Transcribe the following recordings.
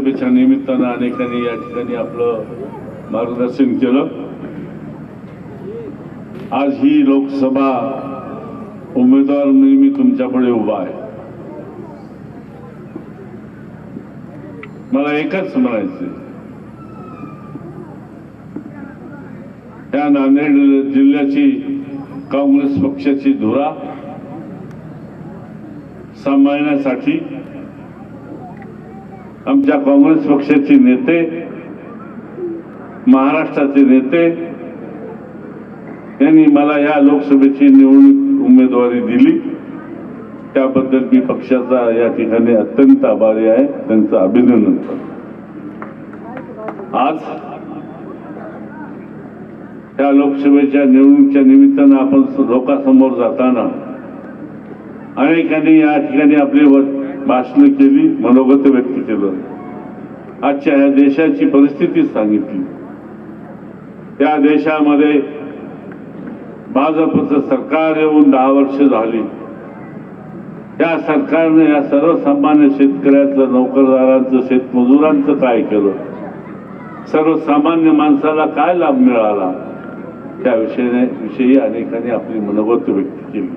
लोकसभेच्या निमित्तानं अनेकांनी या ठिकाणी आपलं मार्गदर्शन केलं. आज ही लोकसभा उमेदवार म्हणून मी तुमच्यापुढे उभा आहे. मला एकच म्हणायचं या नांदेड जिल्ह्याची काँग्रेस पक्षाची धुरा सांभाळण्यासाठी आमच्या काँग्रेस पक्षाचे नेते महाराष्ट्राचे नेते यांनी मला या लोकसभेची निवडणूक उमेदवारी दिली. त्याबद्दल मी पक्षाचा या ठिकाणी अत्यंत आभारी आहे. त्यांचं अभिनंदन करतो. आज त्या लोकसभेच्या निवडणुकीच्या निमित्तानं आपण लोकांसमोर जाताना अनेकांनी या ठिकाणी आपली भाषणं केली मनोगत व्यक्त केलं. आजच्या ह्या देशाची परिस्थिती सांगितली. त्या देशामध्ये भाजपचं सरकार येऊन दहा वर्ष झाली. या सरकारने या सर्वसामान्य शेतकऱ्याचं नोकरदारांचं शेतमजुरांचं काय केलं? सर्वसामान्य माणसाला काय लाभ मिळाला? त्या विषयाने विषयी अनेकांनी आपली मनोगत व्यक्त केली.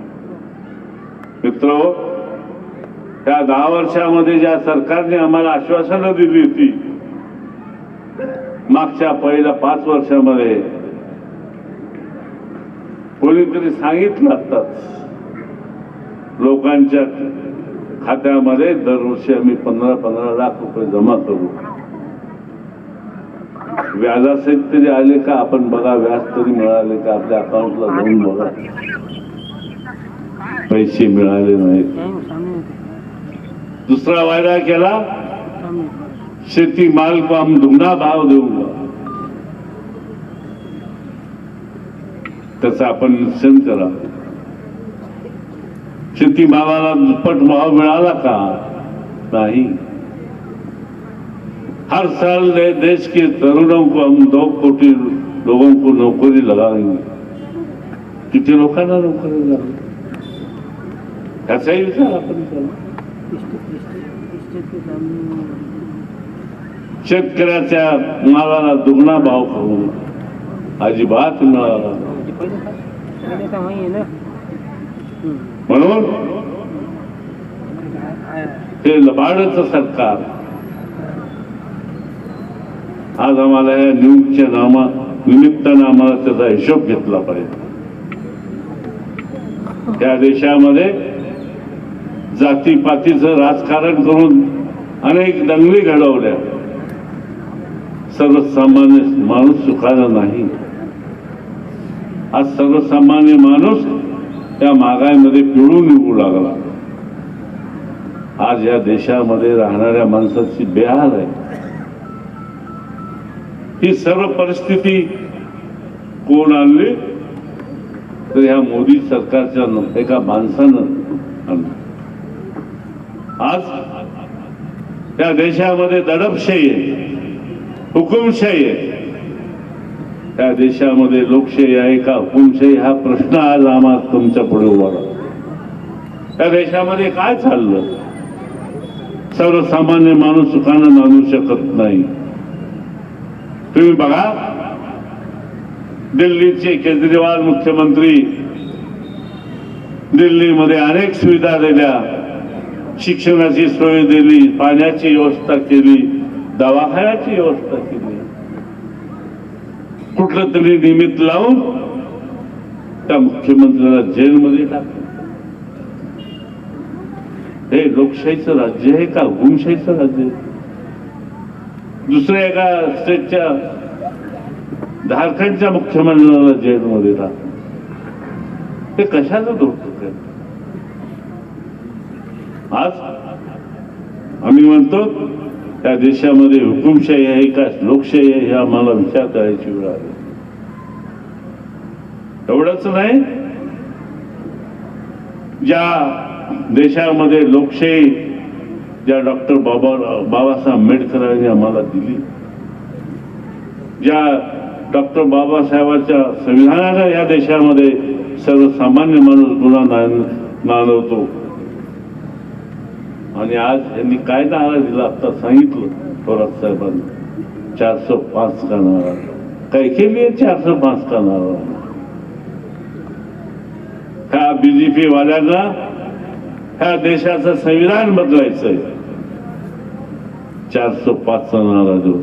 मित्र त्या दहा वर्षामध्ये ज्या सरकारने आम्हाला आश्वासनं दिली होती मागच्या पहिल्या पाच वर्षामध्ये कोणीतरी सांगितलं आत्ताच लोकांच्या खात्यामध्ये दरवर्षी आम्ही पंधरा पंधरा लाख रुपये जमा करू. व्याजासहित तरी आले का? आपण बघा व्याज तरी मिळाले का? आपल्या अकाउंटला जाऊन बघा. पैसे मिळाले नाहीत. दुसरा वायदा केला शेती माल को हम भाव देऊ त्याचा आपण निश्चन करा. शेती मालाला दुप्पट भाव मिळाला का? नहीं. हर साल नए देश के तरुणों को हम दो कोटी लोगों को नौकरी लगाएंगे। किती लोकांना नोकरी ऐसा ही विचार आपण करा। शेतकऱ्याच्या मालाला दुगणा भाव करून अजिबात मिळाला म्हणून ते लबाडच सरकार. आज आम्हाला या न्यूजच्या नामा निमित्तानं आम्हाला त्याचा हिशोब घेतला पाहिजे. त्या देशामध्ये जातीपातीचं राजकारण करून अनेक दंगली घडवल्या. सर्वसामान्य माणूस सुखाला नाही. आज सर्वसामान्य माणूस त्या महागाईमध्ये पिळून निघू लागला. आज या देशामध्ये राहणाऱ्या माणसाची बेहाल आहे. ही सर्व परिस्थिती कोण आणली? तर ह्या मोदी सरकारच्या एका माणसानं आणली. आज त्या देशामध्ये दडपशाही आहे हुकुमशाही आहे त्या देशामध्ये लोकशाही आहे का? हुकुमशाही हा प्रश्न आज आम्हा तुमच्यापुढे उभा त्या देशामध्ये काय चाललं? सर्वसामान्य माणूस सुखानं मानू शकत नाही. तुम्ही बघा दिल्लीचे केजरीवाल मुख्यमंत्री दिल्लीमध्ये अनेक सुविधा दिल्या. शिक्षणाची सोय दिली पाण्याची व्यवस्था केली दवाखान्याची व्यवस्था केली. कुठलं तरी निमित्त लावून त्या मुख्यमंत्र्याला जेलमध्ये टाकलं. हे लोकशाहीचं राज्य आहे का हुकुमशाहीचं राज्य आहे? दुसऱ्या एका स्टेटच्या झारखंडच्या मुख्यमंत्र्याला जेलमध्ये टाकलं. ते कशाचं धोरण आहे? आज आम्ही म्हणतो त्या देशामध्ये हुकुमशाही आहे का लोकशाही आहे हे आम्हाला विचार करायची वेळ आली. एवढंच नाही. ज्या देशामध्ये लोकशाही ज्या डॉक्टर बाबा बाबासाहेब आंबेडकरांनी आम्हाला दिली ज्या डॉक्टर बाबासाहेबांच्या संविधानानं या देशामध्ये सर्वसामान्य माणूस गुन्हा नांद- नांदवतो आणि आज यांनी काय नारा दिला आता सांगितलं थोरात साहेबांनी. चारशे पाच का नारा काय केली आहे चारशे पाच का नारा ह्या बीजेपी वाल्यांना ह्या देशाचं संविधान बदलायचंय? चारशे पाचचा नारा देऊ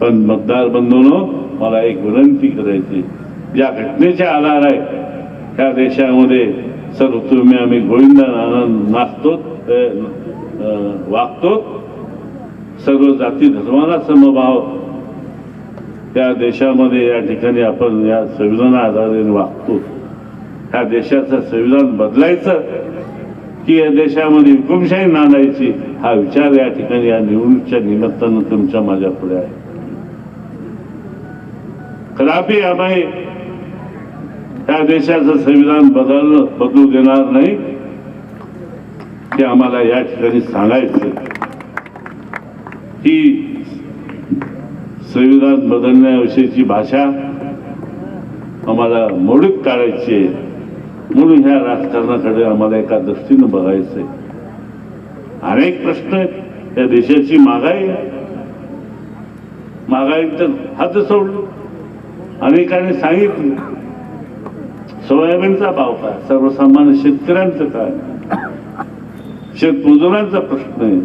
पण मतदार बंधूनो मला एक विनंती करायची या घटनेचे आधार आहे ह्या देशामध्ये सर्व तुम्ही आम्ही गोविंदा आनंद नाचतो वागतो. सर्व जाती धर्माला समभाव. त्या देशामध्ये या ठिकाणी आपण या संविधाना आधारे वागतो. ह्या देशाचं संविधान बदलायचं की या देशामध्ये हुकुमशाही नांदायची हा विचार या ठिकाणी या निवडणुकीच्या निमित्तानं तुमच्या माझ्या पुढे आहे. कदापि आम्ही या देशाचं संविधान बदलणं बदलू देणार नाही. हे आम्हाला या ठिकाणी सांगायचं. ही संविधान बदलण्याविषयीची भाषा आम्हाला मोडीत काढायची आहे. म्हणून ह्या राजकारणाकडे आम्हाला एका दृष्टीनं बघायचं आहे. अनेक प्रश्न आहेत या देशाची महागाई. महागाई तर हात सोडलो अनेकांनी सांगितलं. सोयाबीनचा भाव काय सर्वसामान्य शेतकऱ्यांचं काय? शेतमजुरांचा प्रश्न आहे.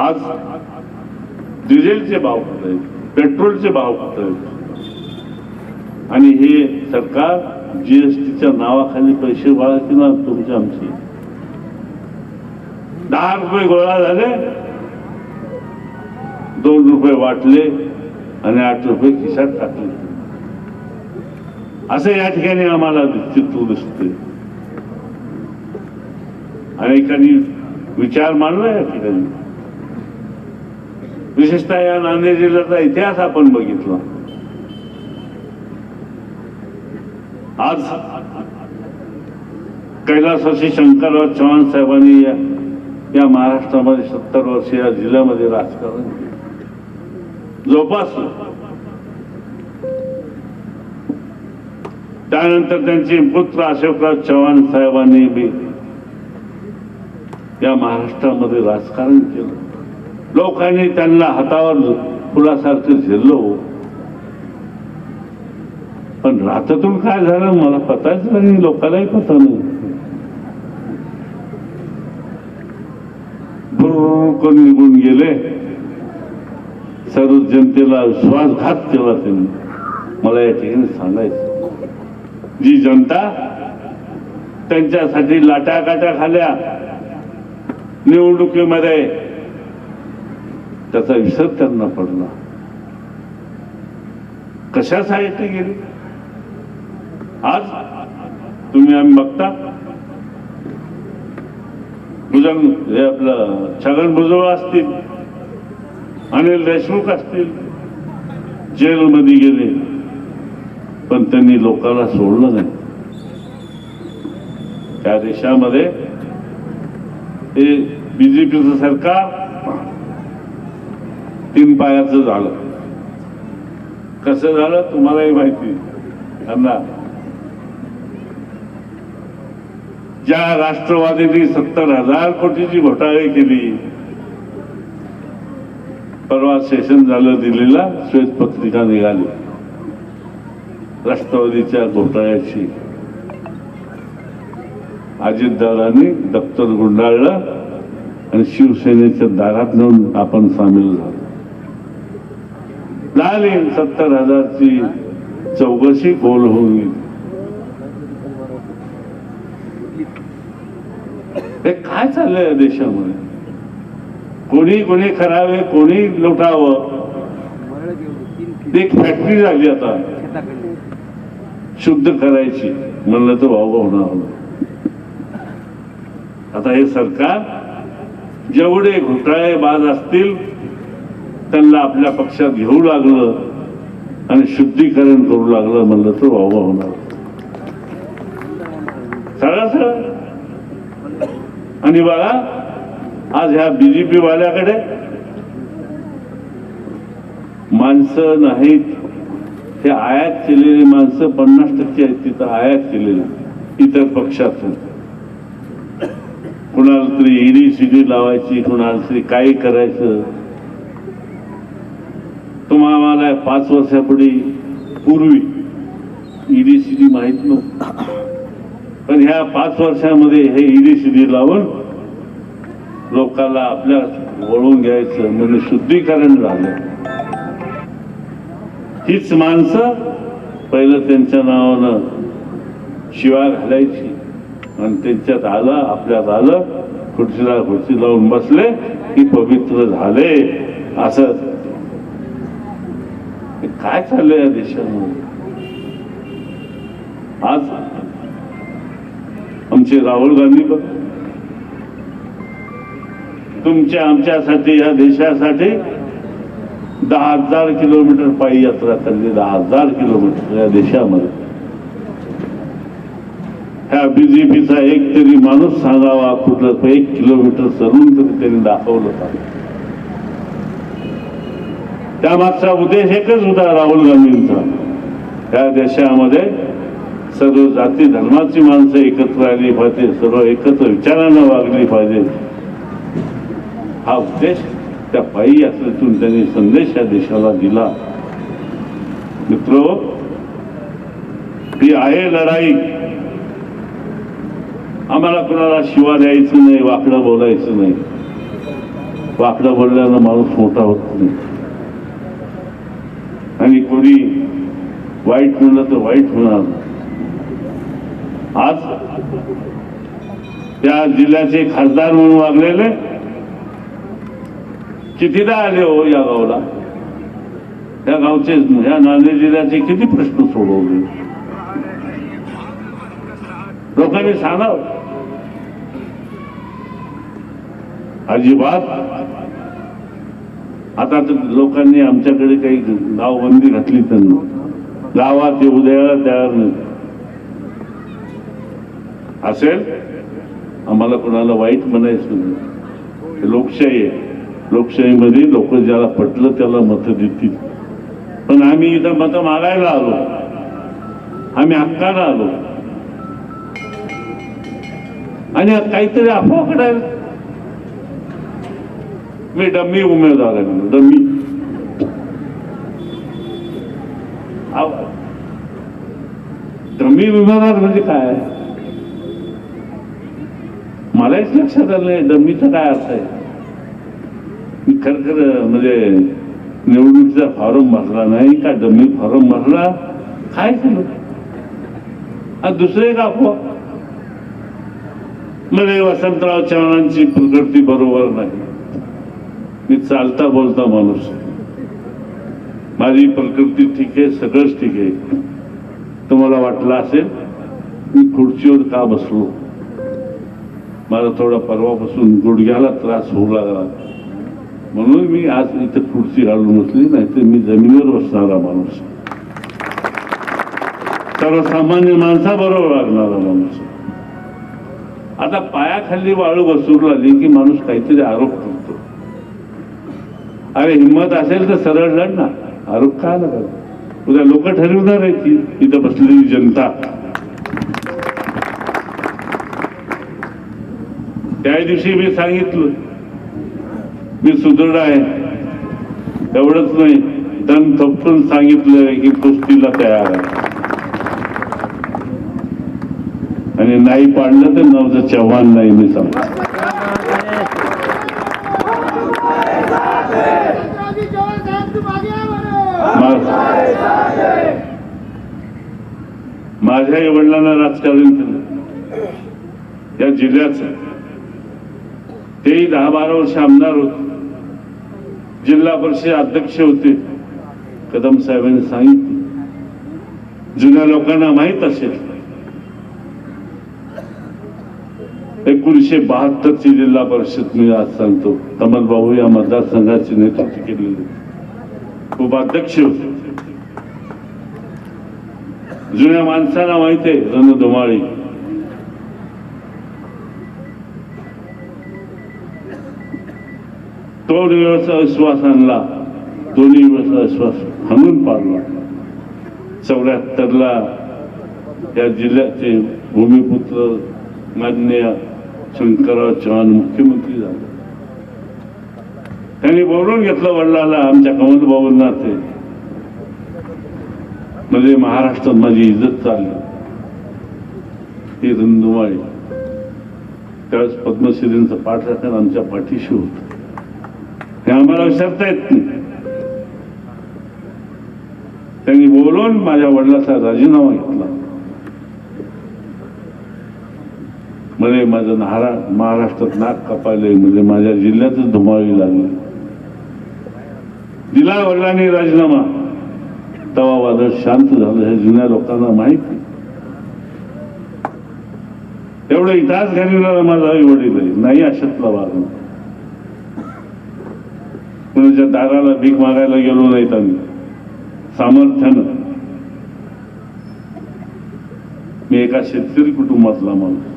आज डिझेलचे भाव कुठे आहेत पेट्रोलचे भाव कुठे आहेत. आणि हे सरकार जीएसटीच्या नावाखाली पैसे गोळा केला तुमचे आमचे. दहा रुपये गोळा झाले दोन रुपये वाटले आणि आठ रुपये खिशात टाकले. असं या ठिकाणी आम्हाला चित्र दिसते. अनेकांनी विचार मांडला या ठिकाणी विशेषतः या नांदेड जिल्ह्याचा इतिहास आपण बघितला. आज कैलासाशी शंकरराव चव्हाण साहेबांनी या या महाराष्ट्रामध्ये सत्तर वर्ष या जिल्ह्यामध्ये राजकारण जोपास जोपासलं. त्यानंतर त्यांचे पुत्र अशोकराव चव्हाण साहेबांनी बी या महाराष्ट्रामध्ये राजकारण केलं. लोकांनी त्यांना हातावर फुलासारखं झेललं हो. पण रातातून काय झालं मला पताच नाही लोकांनाही पता नाही. भुर्र निघून गेले. सर्व जनतेला विश्वासघात केला त्यांनी. मला या ठिकाणी सांगायचं जी जनता त्यांच्यासाठी लाटाकाट्या खाल्या निवडणुकीमध्ये त्याचा विसर त्यांना पडला. कशासाठी गेली? आज तुम्ही आम्ही बघता. भुजंग हे आपलं छगन भुजबळ असतील अनिल देशमुख असतील जेलमध्ये गेले. पण त्यांनी लोकांना सोडलं नाही. त्या देशामध्ये हे बीजेपीचं सरकार तीन पायाचं झालं. कसं झालं तुम्हालाही माहिती त्यांना. ज्या राष्ट्रवादीने सत्तर हजार कोटीची घोटाळी केली परवा सेशन झालं दिल्लीला श्वेतपत्रिका निघाली. राष्ट्रवादीच्या घोटाळ्याची. अजितदादांनी दप्तर गुंडाळलं आणि शिवसेनेच्या दारात जाऊन आपण सामील झालो. झाली. सत्तर हजारची चौकशी गोल होऊन हे काय चाललंय या देशामध्ये? कोणी कोणी करावे कोणी लुटावं? एक फॅक्टरी झाली आता. शुद्ध करायची. म्हणलं तर भाऊ होणार. आता हे सरकार जेवढे घोटाळे बाज असतील त्यांना आपल्या पक्षात घेऊ लागलं आणि शुद्धीकरण करू लागलं म्हणलं तर वावा होणार. सगळं सगळं. आणि बघा आज ह्या बीजेपी वाल्याकडे माणसं नाहीत. हे आयात केलेली माणसं पन्नास टक्के आहेत तिथं आयात केलेली इतर पक्षातून. कुणाला तरी इडी सीडी लावायची कुणाला तरी काय करायचं? तुम्हाला पाच वर्षापूर्वी पूर्वी इडी सीडी माहीत नव्हतं. पण ह्या पाच वर्षामध्ये हे इडी सीडी लावून लोकांना आपल्या वळून घ्यायचं म्हणजे शुद्धीकरण झालं. हीच माणसं पहिलं त्यांच्या नावानं शिवा घालायची. आणि त्यांच्यात आलं आपल्यात आलं खुर्चीला खुर्ची लावून बसले की पवित्र झाले. असं. काय चाललंय या देशामध्ये? आज आमचे राहुल गांधी बघ. तुमच्या आमच्यासाठी या देशासाठी दहा हजार किलोमीटर पायी यात्रा चालली दहा हजार किलोमीटर या देशामध्ये. ह्या बीजेपीचा एक तरी माणूस सांगावा कुठलं एक किलोमीटर सरून तरी त्यांनी दाखवलं पाहिजे त्यामागचा उद्देश एकच होता राहुल गांधींचा. त्या देशामध्ये सर्व जाती धर्माची माणसं एकत्र आली पाहिजे सर्व एकत्र विचारानं वागली पाहिजे. हा उद्देश त्या पायी यात्रेतून त्यांनी संदेश या देशाला दिला. मित्र ही आहे लढाई. आम्हाला कुणाला शिवा द्यायचं नाही वाकडं बोलायचं नाही. वाकडं बोलल्यानं माणूस मोठा होत नाही. आणि कोणी वाईट म्हणलं तर वाईट होणार आज त्या जिल्ह्याचे खासदार म्हणून वागलेले कितीदा आले हो या गावाला. या गावचे या नांदेड जिल्ह्याचे किती प्रश्न सोडवले? लोकांनी सांगावं. अजिबात. आता तर लोकांनी आमच्याकडे काही गावबंदी घातली त्यांना गावात येऊ द्यायला तयार नाही. असेल? आम्हाला कोणाला वाईट म्हणायचं नाही. लोकशाही आहे. लोकशाहीमध्ये लोक ज्याला पटलं त्याला मतं देतील. पण आम्ही इथं मतं मागायला आलो. आम्ही हक्काला आलो. आणि काहीतरी अफवा कडायला मी डमी उमेदवार आहे म्हणून, डमी डमी उमेदवार म्हणजे काय? मलाच लक्षात आलं नाही डमीचा काय अर्थ आहे? मी खर खर म्हणजे निवडणुकीचा फॉर्म भरला नाही का? डमी फॉर्म भरला काय केलं दुसरे का अफवा म्हणजे वसंतराव चव्हाणांची प्रकृती बरोबर नाही. मी चालता बोलता माणूस माझी प्रकृती ठीक आहे सगळंच ठीक आहे. तुम्हाला वाटलं असेल मी खुर्चीवर का बसलो? मला थोडा परवापासून गुडघ्याला त्रास होऊ लागला. म्हणून मी आज इथं खुर्ची घालून बसली नाही तर मी जमिनीवर बसणारा माणूस आहे. सर्वसामान्य माणसाबरोबर लागणारा माणूस आता पायाखाली वाळू बसून लागली की माणूस काहीतरी आरोप करतो. अरे हिंमत असेल तर सरळ लढ ना. आरोप का आला उद्या लोक ठरवणार आहे की इथं बसलेली जनता. त्या दिवशी मी सांगितलं मी सुदृढ आहे. एवढंच नाही दम थोपटून सांगितलं की कुस्तीला तयार आहे आणि नाही पाडलं तर नवज चव्हाण नाही मी सांगतो. माझ्या आई वडिलांना राजकारण केलं. या जिल्ह्याचं. तेही दहा बारा वर्ष आमदार होते. जिल्हा परिषद अध्यक्ष होते. कदम साहेबांनी सांगितले. जुन्या लोकांना माहीत असेल. एकोणीसशे बहात्तरची जिल्हा परिषद मी आज सांगतो. कमल भाऊ या मतदारसंघाचे नेतृत्व केलेले. उपाध्यक्ष होते. जुन्या माणसांना माहिती आहे रणधुमाळी तो दिवस विश्वास आणला दोन्ही दिवस विश्वास हाणून पाडला. चौऱ्याहत्तरला या जिल्ह्याचे भूमिपुत्र मान्य शंकरराव चव्हाण मुख्यमंत्री झाले. त्यांनी बोलवून घेतलं वडिलाला आमच्या कमल बाबूंना ते. म्हणजे महाराष्ट्रात माझी इज्जत चालली. ती रुंदुमाळी त्यावेळेस पद्मश्रींचं पाठराखण आमच्या पाठीशी होत. हे आम्हाला विसरता येत नाही. त्यांनी बोलून माझ्या वडिलाचा राजीनामा घेतला. म्हणजे माझं नारा महाराष्ट्रात नाक कापायलंय म्हणजे माझ्या जिल्ह्यातच धुमावी लागली. दिला वडिलांनी राजीनामा. तवा वादळ शांत झालं हे जुन्या लोकांना माहिती एवढं इतिहास घालणारा माझा आई वडील. आहे नाही अशातला वागणं कुणाच्या म्हणजे दाराला भीक मागायला गेलो नाहीत आम्ही. सामर्थ्यानं. मी एका शेतकरी कुटुंबातला माणूस.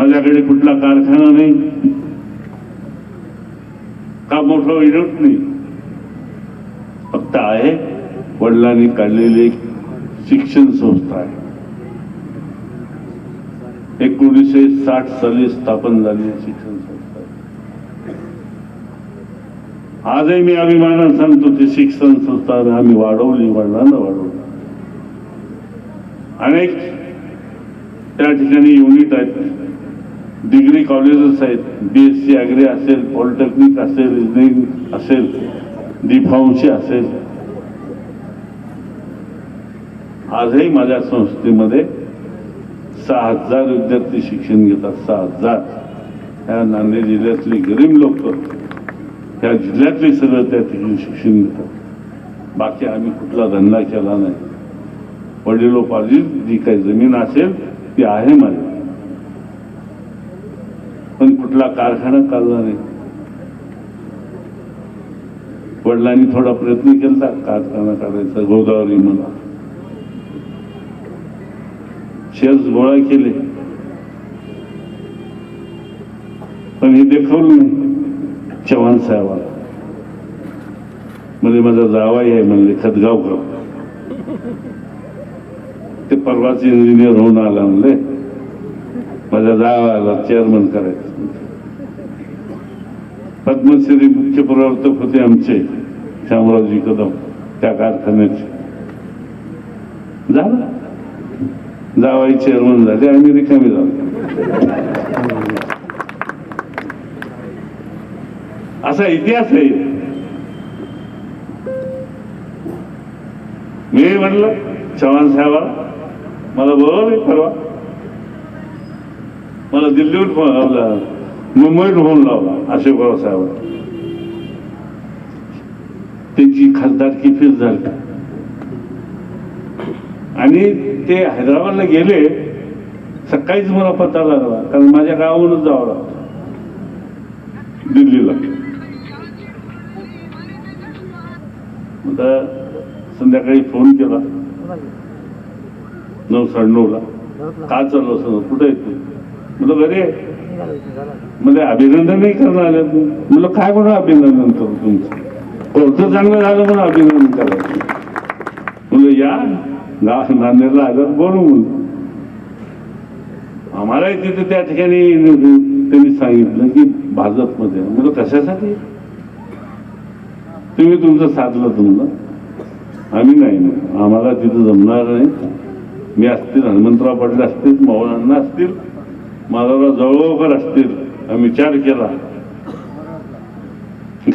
माझ्याकडे कुठला कारखाना नाही. का मोठा विरोध नाही? फक्त आहे वडिलांनी काढलेली एक शिक्षण संस्था आहे. एकोणीसशे साठ साली स्थापन झालेली शिक्षण संस्था आहे. आजही मी अभिमानानं सांगतो ती शिक्षण संस्था आम्ही वाढवली वडिलांना वाढवली. अनेक त्या ठिकाणी युनिट आहेत. डिग्री कॉलेजेस आहेत बी एस सी ॲग्री असेल पॉलिटेक्निक असेल इंजिनिअरिंग असेल डी फार्मसी असेल. आजही माझ्या संस्थेमध्ये सहा हजार विद्यार्थी शिक्षण घेतात सहा हजार. ह्या नांदेड जिल्ह्यातली गरीब लोक ह्या जिल्ह्यातले सगळं त्या ठिकाणी शिक्षण घेतात. बाकी आम्ही कुठला धंदा केला नाही. वडिलोपार्जित जी काही जमीन असेल ती आहे माझी. कुठला कारखाना चालला नाही. वडिलांनी थोडा प्रयत्न केला कारखाना काढायचा गोदावरी मला शेअर्स गोळा केले. पण हे देखवलं नाही चव्हाण साहेबाला. म्हणजे माझा जावाई आहे म्हणले खतगावकर ते परवाच इंजिनियर होऊन आला म्हणले माझ्या जावाला चेअरमन करायचं. पद्मश्री मुख्य प्रवर्तक होते आमचे श्यामरावजी कदम त्या कारखान्याचे. झालं. जावाई चेअरमन झाले आम्ही रिकामी झालो. असा इतिहास आहे. मी म्हणलं चव्हाण साहेबाला मला बोलवले परवा. मला दिल्लीहून फोन मुंबईत होऊन लावला अशोकराव साहेब त्यांची खासदारकी फिर झाली. आणि ते हैदराबादला गेले सकाळीच मला पत्ता लागला कारण माझ्या गावावरच जावं लागतं. दिल्लीला. संध्याकाळी फोन केला. नऊ साडे नऊला का चाललो असं कुठे येते म्हटलं घरी म्हणजे अभिनंदन नाही करणं आले म्हटलं काय म्हणून अभिनंदन करू तुमचं? कोणतं चांगलं झालं म्हणून अभिनंदन करायचं? म्हणलं या नांदेडला आलं बोलू म्हणून. आम्हालाही तिथे त्या ठिकाणी त्यांनी सांगितलं की भाजपमध्ये. म्हणजे कशासाठी? तुम्ही तुमचं साधलं तुमचं. आम्ही नाही आम्हाला तिथं जमणार नाही. मी असतील हनुमंतराव पाटील असतील मौलांना असतील माधवराव जवळकर असतील आम्ही विचार केला.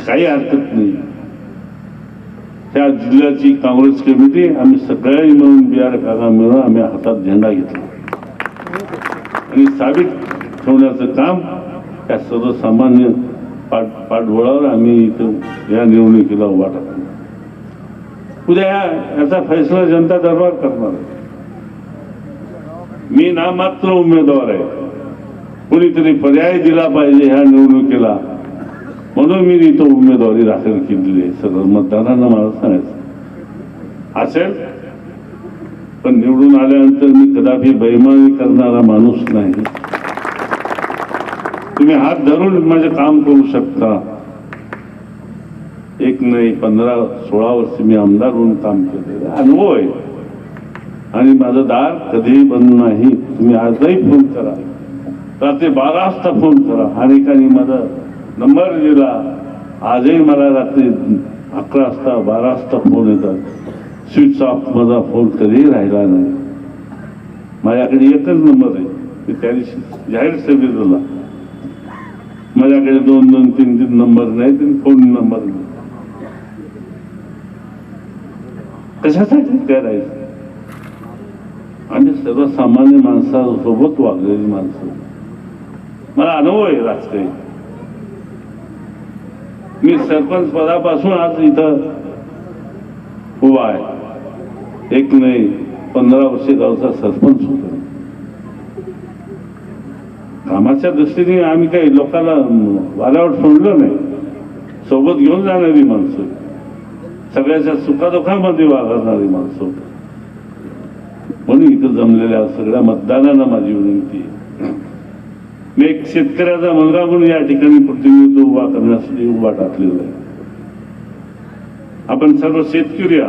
काही हरकत नाही. त्या जिल्ह्याची काँग्रेस कमिटी आम्ही सगळ्यांनी मिळून बिहार काका मिळून आम्ही हातात झेंडा घेतला. आणि साबित ठेवण्याचं काम त्या सर्वसामान्य पाठ पाठबळावर आम्ही इथं या निवडणुकीला उभा टाकला उद्या या- याचा फैसला जनता दरबार करणार मी नामात्र उमेदवार आहे. कोणीतरी पर्याय दिला पाहिजे ह्या निवडणुकीला. म्हणून मी इथं उमेदवारी दाखल केलेली आहे. सगळं मतदारांना मला सांगायचं असेल. पण निवडून आल्यानंतर मी कदापि बैमानी करणारा माणूस नाही. तुम्ही हात धरून माझे काम करू शकता. एक नाही पंधरा सोळा वर्ष मी आमदार म्हणून काम केलेलं अनुभव आहे. आणि माझं दार कधीही बंद नाही. तुम्ही आजही फोन करा. रात्री बारा वाजता फोन करा. अनेकांनी माझा नंबर दिला. आजही मला रात्री अकरा वाजता बारा वाजता फोन येतात. स्विच ऑफ माझा फोन कधीही राहिला नाही. माझ्याकडे एकच नंबर आहे. की त्या दिवशी जाहीर सभेत झाला माझ्याकडे दोन दोन तीन तीन नंबर नाहीत आणि फोन नंबर नाही. कशासाठी करायचं आम्ही सर्वसामान्य माणसासोबत वागलेली माणसं. मला अनुभव आहे राजकीय. मी सरपंच पदापासून आज इथं उभा आहे. एक नाही पंधरा वर्षे गावचा सरपंच होतो. कामाच्या दृष्टीने आम्ही काही लोकांना वाल्यावर सोडलं नाही. सोबत घेऊन जाणारी माणसं. सगळ्याच्या सुखादुखामध्ये वागणारी माणसं म्हणून इथं जमलेल्या सगळ्या मतदारांना माझी विनंती आहे. मी एक शेतकऱ्याचा मुलगा म्हणून या ठिकाणी प्रतिनिधित्व उभा करण्यासाठी उभा टाकलेला आहे. आपण सर्व शेतकरी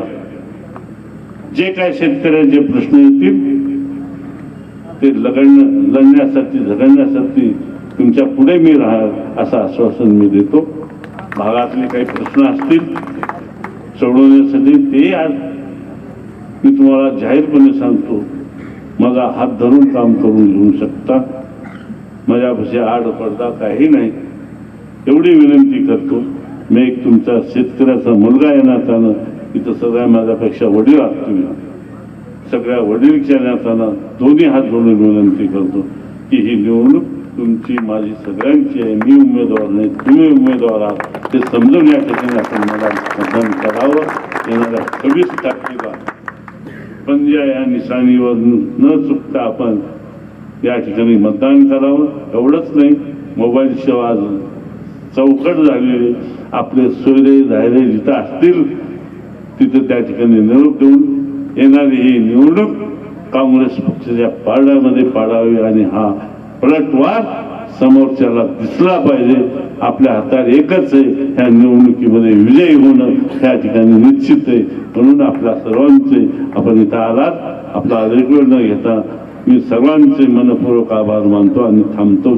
जे काय शेतकऱ्याचे प्रश्न येतील ते लगडणं लढण्यासाठी झगडण्यासाठी तुमच्यापुढे मी राहा असं आश्वासन मी देतो. भागातले काही प्रश्न असतील सोडवण्यासाठी ते आज मी तुम्हाला जाहीरपणे सांगतो. माझा हात धरून काम करून घेऊ शकता. माझ्यापाशी आड पडदा काही नाही. एवढी विनंती करतो. मी एक तुमचा शेतकऱ्याचा मुलगा आहे नात्यानं इथं सगळ्या माझ्यापेक्षा वडील आहात तुम्ही. सगळ्या वडीलच्या नात्यानं दोन्ही हात जोडून विनंती करतो की ही निवडणूक तुमची माझी सगळ्यांची आहे. मी उमेदवार नाही तुम्ही उमेदवार आहात. ते समजून या ठिकाणी आपण मला मतदान करावं. येणाऱ्या सव्वीस तारखेला. पंजा या निशाणीवर न चुकता आपण या ठिकाणी मतदान करावं एवढंच नाही. मोबाईल सेवा आज चौकट झालेली आपले सोयरे राहिले जिथं असतील तिथं त्या ठिकाणी निरोप देऊन येणारी ही निवडणूक काँग्रेस पक्षाच्या पारड्यामध्ये पाडावी आणि हा पलटवार समोरच्याला दिसला पाहिजे. आपल्या हातात एकच आहे ह्या निवडणुकीमध्ये विजयी होणं त्या ठिकाणी निश्चित आहे. म्हणून आपल्या सर्वांचे आपण इथं आलात. आपला रेग्युलर न घेता मी सर्वांचे मनपूर्वक आभार मानतो आणि थांबतो